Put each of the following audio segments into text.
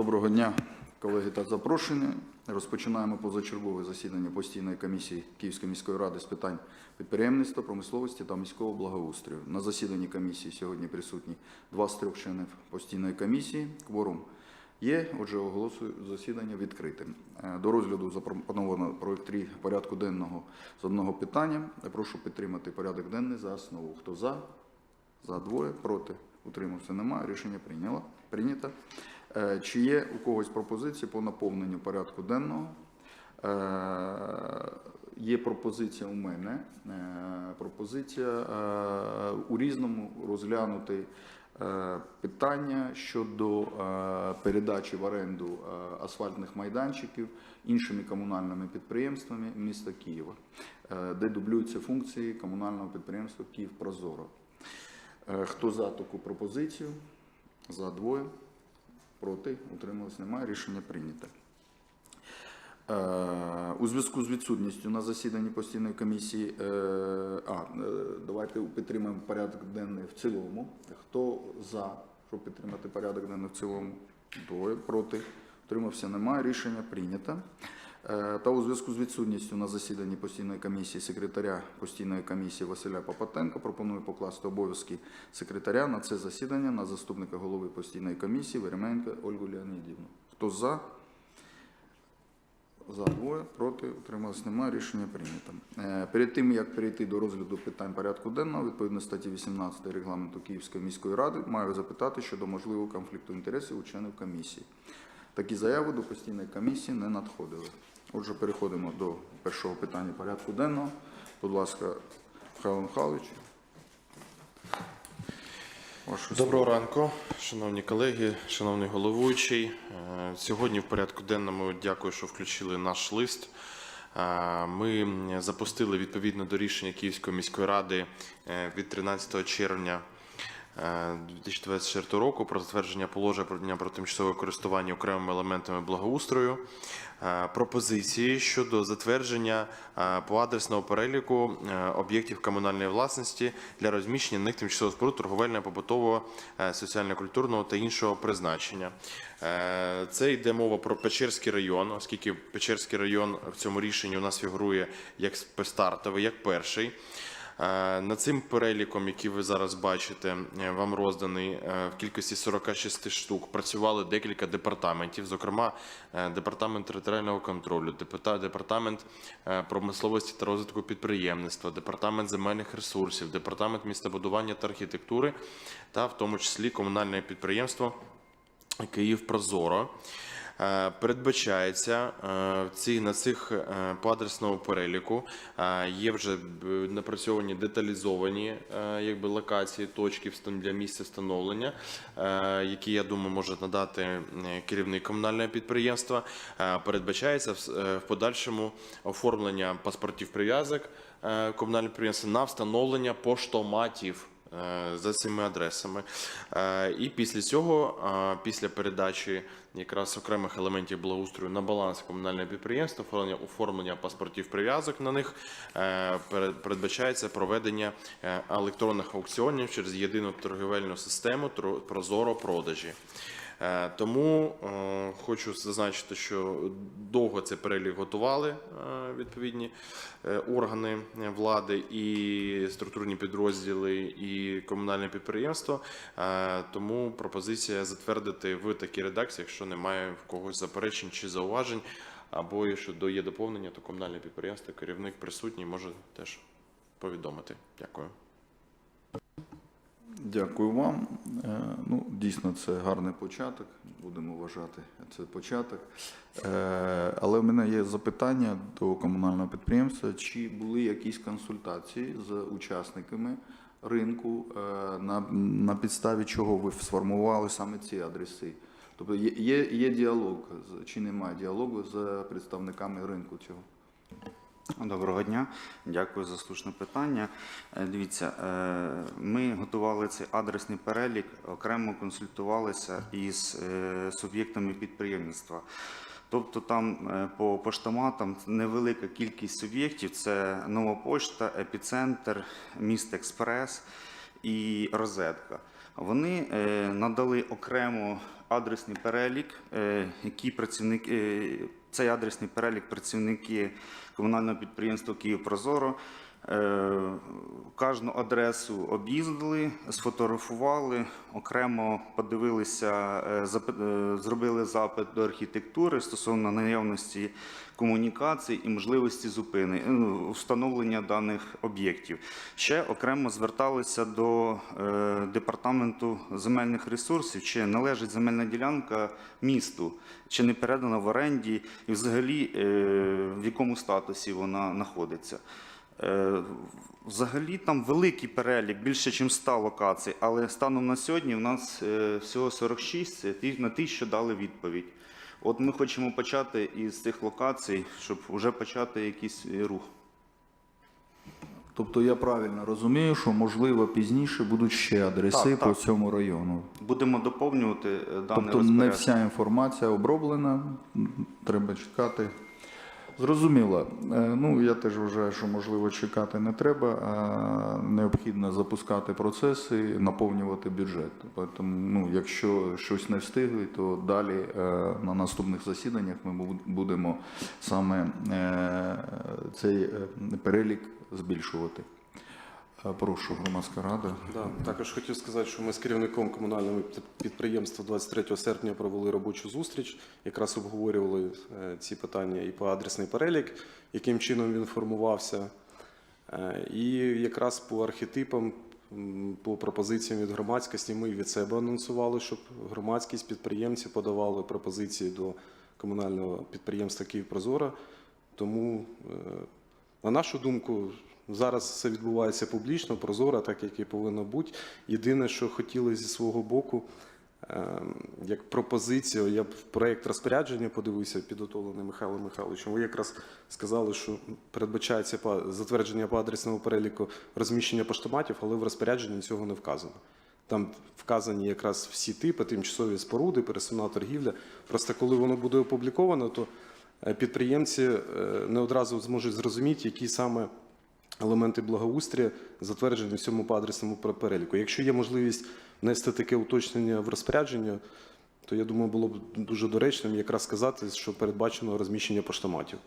Доброго дня, колеги та запрошені. Розпочинаємо позачергове засідання постійної комісії Київської міської ради з питань підприємництва, промисловості та міського благоустрою. На засіданні комісії сьогодні присутні два з трьох членів постійної комісії. Кворум є, отже, оголошую засідання відкритим. Е, До розгляду запропоновано проект 3 порядку денного з одного питання. Прошу підтримати порядок денний за основу. Хто за? За двоє, проти, утримався немає. Рішення прийняло. Прийнято. Е, Чи є у когось пропозиції по наповненню порядку денного? Е, Є пропозиція у мене. е, Пропозиція у різному розглянути питання щодо передачі в оренду асфальтних майданчиків іншими комунальними підприємствами міста Києва, де дублюються функції комунального підприємства Київ Прозоро. Хто за таку пропозицію? За двоє. Проти. Утрималось немає. Рішення прийнято. Е, У зв'язку з відсутністю на засіданні постійної комісії, е, а, е, давайте підтримаємо порядок денний в цілому. Хто за, щоб підтримати порядок денний в цілому? Двоє. Проти. Утримався немає. Рішення прийнято. Е, Та у зв'язку з відсутністю на засіданні постійної комісії секретаря постійної комісії Василя Попатенка пропоную покласти обов'язки секретаря на це засідання на заступника голови постійної комісії Веременко Ольгу Леонідівну. Хто за? За двоє, проти, утрималось немає, рішення прийнято. Е, Перед тим, як перейти до розгляду питань порядку денного, відповідно статті 18 регламенту Київської міської ради, маю запитати щодо можливого конфлікту інтересів у комісії. Такі заяви до постійної комісії не надходили. Отже, переходимо до першого питання порядку денного. Будь ласка, Михайло Михайлович. Доброго ранку, шановні колеги, шановний головуючий. Е, Сьогодні в порядку денному дякую, що включили наш лист. Е, Ми запустили відповідно до рішення Київської міської ради е, від 13 червня 2024 року про затвердження положення про тимчасове користування окремими елементами благоустрою. е, Пропозиції щодо затвердження е, по адресного переліку е, об'єктів комунальної власності для розміщення них тимчасових споруд торговельного, побутового, е, соціально-культурного та іншого призначення. Е, Це йде мова про Печерський район, оскільки Печерський район в цьому рішенні у нас фігурує як стартовий, як перший. Е, Над цим переліком, який ви зараз бачите, е, вам розданий е, в кількості 46 штук. Працювали декілька департаментів, зокрема департамент територіального контролю, департа- департамент промисловості та розвитку підприємництва, департамент земельних ресурсів, департамент містобудування та архітектури, та в тому числі комунальне підприємство Київ Прозоро. Е, Передбачається е, ці, на цих е, по адресному переліку є вже напрацьовані деталізовані якби, локації, точки для місця встановлення, які, я думаю, може надати керівник комунального підприємства. Передбачається в подальшому оформлення паспортів прив'язок комунального підприємства на встановлення поштоматів за цими адресами. І після цього, після передачі якраз окремих елементів благоустрою на баланс комунального підприємства, оформлення, оформлення паспортів прив'язок на них, е, передбачається проведення е, електронних аукціонів через єдину торгівельну систему Прозоро продажі. Е, Тому е, хочу зазначити, що довго цей перелік готували е, відповідні органи влади і структурні підрозділи, і комунальне підприємство. Тому пропозиція затвердити в такій редакції, якщо немає в когось заперечень чи зауважень, або якщо є доповнення, то комунальне підприємство, керівник присутній може теж повідомити. Дякую. Дякую вам. Е, Ну, дійсно, це гарний початок. Будемо вважати це початок. Е, Але в мене є запитання до комунального підприємства. Чи були якісь консультації з учасниками ринку, е, на, на підставі чого ви сформували саме ці адреси? Тобто є, є, діалог чи немає діалогу з представниками ринку цього? Доброго дня, дякую за слушне питання. Е, Дивіться, е, ми готували цей адресний перелік, окремо консультувалися із е, суб'єктами підприємництва. Тобто там по поштоматам невелика кількість суб'єктів: це Нова Пошта, Епіцентр, Міст Експрес і Розетка. Вони надали окремо адресний перелік, які працівники, цей адресний перелік працівники комунального підприємства Київпрозоро. Е, Кожну адресу об'їздили, сфотографували, окремо подивилися, е, е, зробили запит до архітектури стосовно наявності комунікацій і можливості зупини, ну, встановлення даних об'єктів. Ще окремо зверталися до департаменту земельних ресурсів, чи належить земельна ділянка місту, чи не передана в оренді, і взагалі в якому статусі вона знаходиться. Е, Взагалі там великий перелік, більше ніж 100 локацій, але станом на сьогодні у нас е, всього 46, на ті, що дали відповідь. От ми хочемо почати із цих локацій, щоб вже почати якийсь е, рух. Тобто я правильно розумію, що можливо пізніше будуть ще адреси Так, по так. цьому району. Будемо доповнювати е, дане Тобто не вся інформація оброблена, треба чекати. Зрозуміло. Е, Ну, я теж вважаю, що можливо чекати не треба, а необхідно запускати процеси, наповнювати бюджет. Тому, ну, якщо щось не встигли, то далі е, на наступних засіданнях ми будемо саме е, цей перелік збільшувати. Прошу, громадська рада. Да, також хотів сказати, що ми з керівником комунального підприємства 23 серпня провели робочу зустріч. Якраз обговорювали е, ці питання і по адресний перелік, яким чином він формувався, е, і якраз по архетипам, по пропозиціям від громадськості ми від себе анонсували, щоб громадськість підприємці подавали пропозиції до комунального підприємства Київпрозора. Тому, е, на нашу думку, зараз все відбувається публічно, прозоро, так як і повинно бути. Єдине, що хотіли зі свого боку, е, як пропозицію, я проєкт розпорядження подивився, підготовлений Михайлом Михайловичем. Ви якраз сказали, що передбачається затвердження по адресному переліку розміщення поштоматів, але в розпорядженні цього не вказано. Там вказані якраз всі типи, тимчасові споруди, пересувна торгівля. Просто коли воно буде опубліковано, то е, підприємці е, не одразу зможуть зрозуміти, які саме елементи благоустрія затверджені в цьому адресному переліку. Якщо є можливість внести таке уточнення в розпорядження, то я думаю, було б дуже доречним якраз сказати, що передбачено розміщення поштоматів.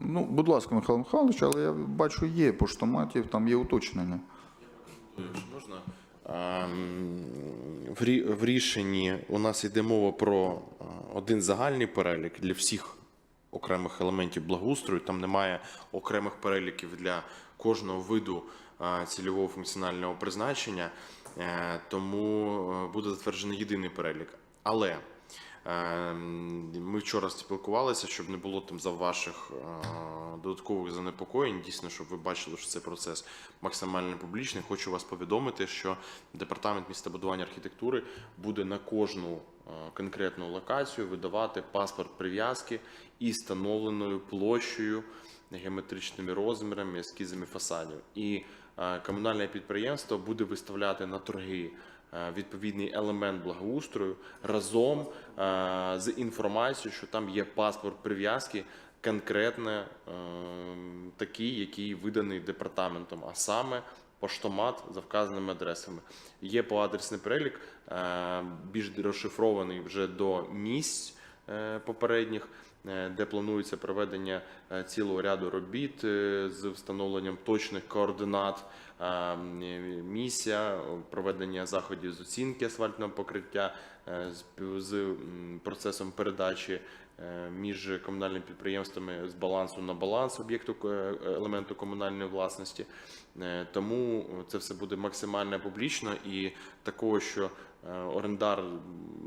Ну, будь ласка, Михайло Михайлович, але я бачу, є поштоматів, там є уточнення. Можна. В рішенні у нас йде мова про один загальний перелік для всіх окремих елементів благоустрою. Там немає окремих переліків для кожного виду цільового функціонального призначення, Е, тому е, буде затверджений єдиний перелік. Але Ми вчора спілкувалися, щоб не було там за ваших е, додаткових занепокоєнь. Дійсно, щоб ви бачили, що цей процес максимально публічний. Хочу вас повідомити, що департамент містобудування архітектури буде на кожну е, конкретну локацію видавати паспорт прив'язки із встановленою площею, геометричними розмірами, ескізами фасадів. І е, комунальне підприємство буде виставляти на торги відповідний елемент благоустрою разом е, з інформацією, що там є паспорт прив'язки, конкретно е, такий, який виданий департаментом, а саме поштомат за вказаними адресами. Є поадресний перелік, е, більш розшифрований вже до місць е, попередніх. Е, Де планується проведення е, цілого ряду робіт е, з встановленням точних координат м, місця, проведення заходів з оцінки асфальтного покриття з, з процесом передачі між комунальними підприємствами з балансу на баланс об'єкту елементу комунальної власності. Тому це все буде максимально публічно і такого, що орендар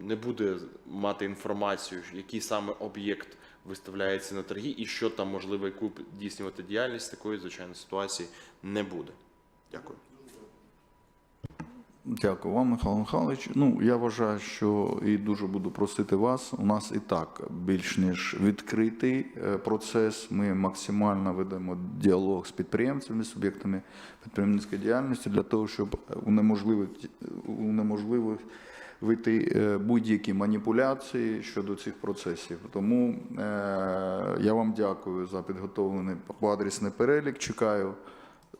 не буде мати інформацію, який саме об'єкт виставляється на торги і що там можливо яку здійснювати діяльність такої звичайно ситуації не буде. Дякую. Дякую вам, Михайло Михайлович. Ну, я вважаю, що і дуже буду просити вас. У нас і так більш ніж відкритий е, процес. Ми максимально ведемо діалог з підприємцями, суб'єктами підприємницької діяльності для того, щоб унеможливити, унеможливити вийти е, будь-які маніпуляції щодо цих процесів. Тому е, я вам дякую за підготовлений поадресний перелік. Чекаю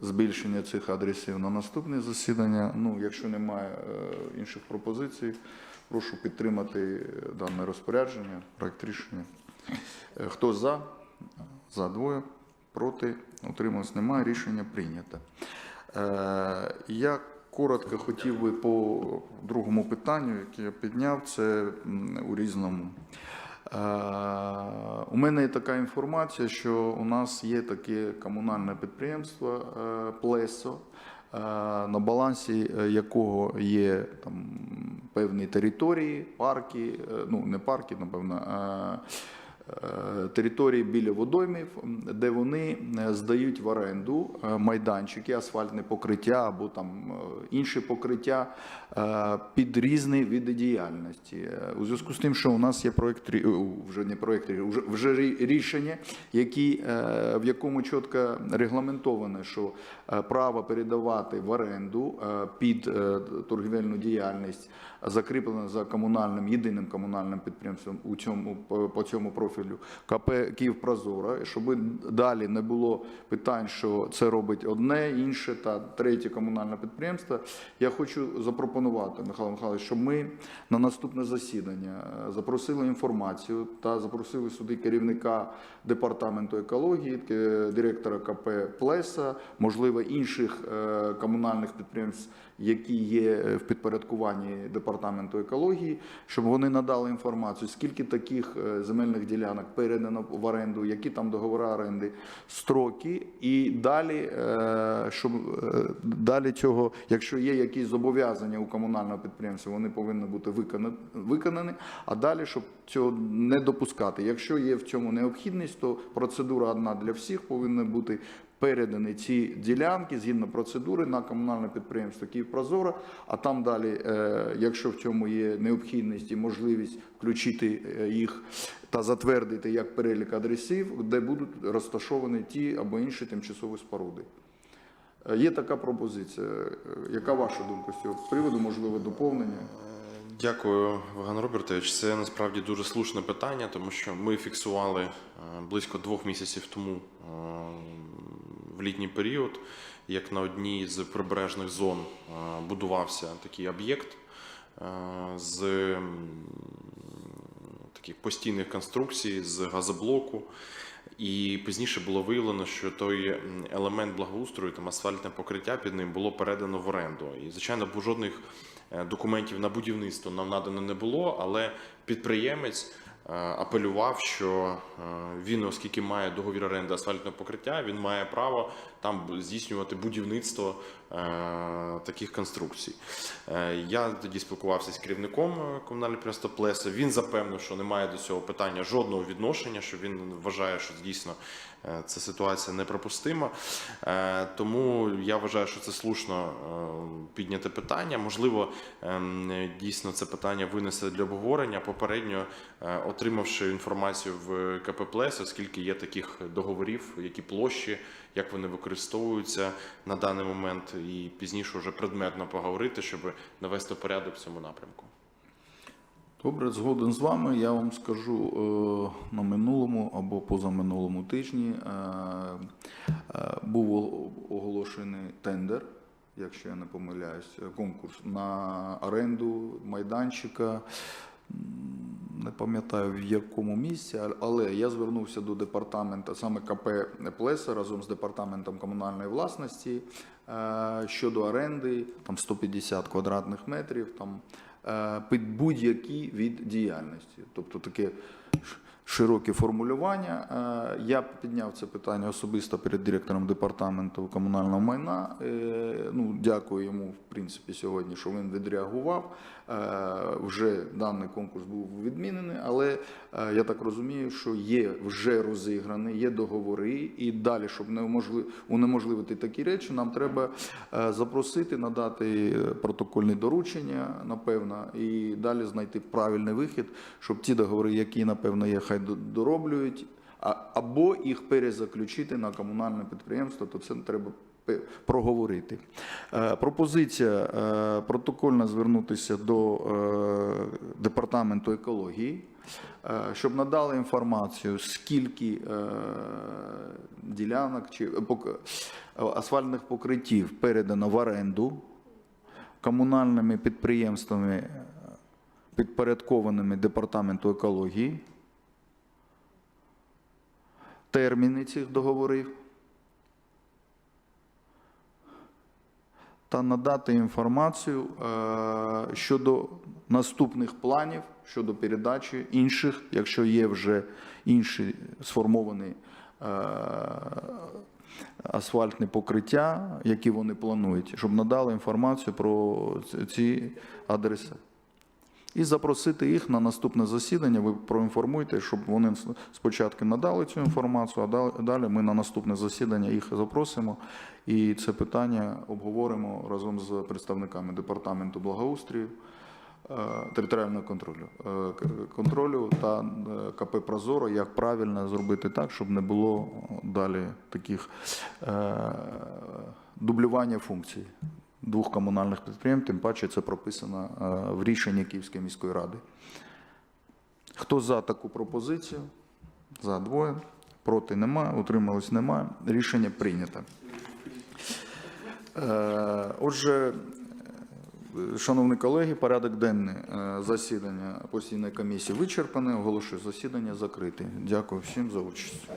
збільшення цих адресів на наступне засідання. Ну, якщо немає е, інших пропозицій, прошу підтримати е, дане розпорядження, проект рішення. Е, Хто за? За двоє. Проти? Утрималось немає. Рішення прийнято. Е, Я коротко хотів би по другому питанню, яке я підняв, це у різному. Е, У мене є така інформація, що у нас є таке комунальне підприємство е, Плесо, е, на балансі якого є там певні території, парки, ну не парки, напевно. Е, Території біля водоймів, де вони е, здають в оренду е, майданчики, асфальтне покриття або там інші покриття під різні види діяльності. У зв'язку з тим, що у нас є проект вже не проект, вже, рішення, які, в якому чітко регламентовано, що право передавати в оренду під торгівельну діяльність закріплено за комунальним єдиним комунальним підприємством у цьому по, цьому профілю КП Київпрозоро, щоб далі не було питань, що це робить одне, інше та третє комунальне підприємство. Я хочу запропонувати, Михайло Михайлович, щоб ми на наступне засідання е, запросили інформацію та запросили сюди керівника департаменту екології, е, директора КП Плеса, можливо, інших е, комунальних підприємств, які є в підпорядкуванні департаменту екології, щоб вони надали інформацію, скільки таких земельних ділянок передано в оренду, які там договори оренди, строки, і далі, е, щоб е, далі цього, якщо є якісь зобов'язання у комунального підприємства, вони повинні бути викона- виконані, а далі, щоб цього не допускати. Якщо є в цьому необхідність, то процедура одна для всіх повинна бути передані ці ділянки згідно процедури на комунальне підприємство Київпрозоро, а там далі, е, якщо в цьому є необхідність і можливість включити е, їх та затвердити як перелік адресів, де будуть розташовані ті або інші тимчасові споруди. Е, Є така пропозиція. Яка ваша думка з цього приводу, можливо, доповнення? Дякую, Ваган Робертович. Це насправді дуже слушне питання, тому що ми фіксували близько двох місяців тому в літній період, як на одній з прибережних зон е, будувався такий об'єкт е, з таких постійних конструкцій, з газоблоку. І пізніше було виявлено, що той елемент благоустрою, там асфальтне покриття під ним було передано в оренду. І, звичайно, жодних е, документів на будівництво нам надано не було, але підприємець апелював, що е, він, оскільки має договір оренди асфальтного покриття, він має право там здійснювати будівництво е, таких конструкцій. Е, Я тоді спілкувався з керівником е, комунального підприємства Плеса. Він запевнив, що немає до цього питання жодного відношення, що він вважає, що дійсно е, ця ситуація неприпустима. Е, Тому я вважаю, що це слушно е, підняте питання. Можливо, ем, дійсно це питання винесе для обговорення, попередньо отримавши інформацію в КП Плес, оскільки є таких договорів, які площі, як вони використовуються на даний момент, і пізніше вже предметно поговорити, щоб навести порядок в цьому напрямку. Добре, згоден з вами. Я вам скажу е, на минулому або позаминулому тижні е, е, був оголошений тендер, якщо я не помиляюсь, конкурс на оренду майданчика. Не пам'ятаю в якому місці, але я звернувся до департаменту, саме КП Плеса разом з департаментом комунальної власності щодо оренди, там 150 квадратних метрів, там е, під будь-який від діяльності. Тобто таке ш- широке формулювання. Е, Я підняв це питання особисто перед директором департаменту комунального майна. Е, Ну, дякую йому, в принципі, сьогодні, що він відреагував. Е, Вже даний конкурс був відмінений, але я так розумію, що є вже розіграні, є договори, і далі, щоб неможли- унеможливити такі речі, нам треба запросити, надати протокольне доручення, напевно, і далі знайти правильний вихід, щоб ті договори, які, напевно, є, хай до- дороблюють, або їх перезаключити на комунальне підприємство, то це треба проговорити. Е, Пропозиція е, протокольно звернутися до е, департаменту екології щоб надали інформацію, скільки ділянок чи асфальтних покриттів передано в оренду комунальними підприємствами, підпорядкованими департаменту екології, терміни цих договорів. та надати інформацію е, щодо наступних планів щодо передачі інших, якщо є вже інші сформовані е, асфальтні покриття, які вони планують, щоб надали інформацію про ці адреси. І запросити їх на наступне засідання. Ви проінформуйте, щоб вони спочатку надали цю інформацію, а далі ми на наступне засідання їх запросимо. І це питання обговоримо разом з представниками департаменту благоустрою, е, територіального контролю, е, контролю та е, КП Прозоро, як правильно зробити так, щоб не було далі таких дублювання функцій двох комунальних підприємств, тим паче це прописано е, в рішенні Київської міської ради. Хто за таку пропозицію? За двоє. Проти немає, утрималось немає. Рішення прийнято. Е, Отже, шановні колеги, порядок денний е, засідання постійної комісії вичерпаний. Оголошую засідання закрите. Дякую всім за участь.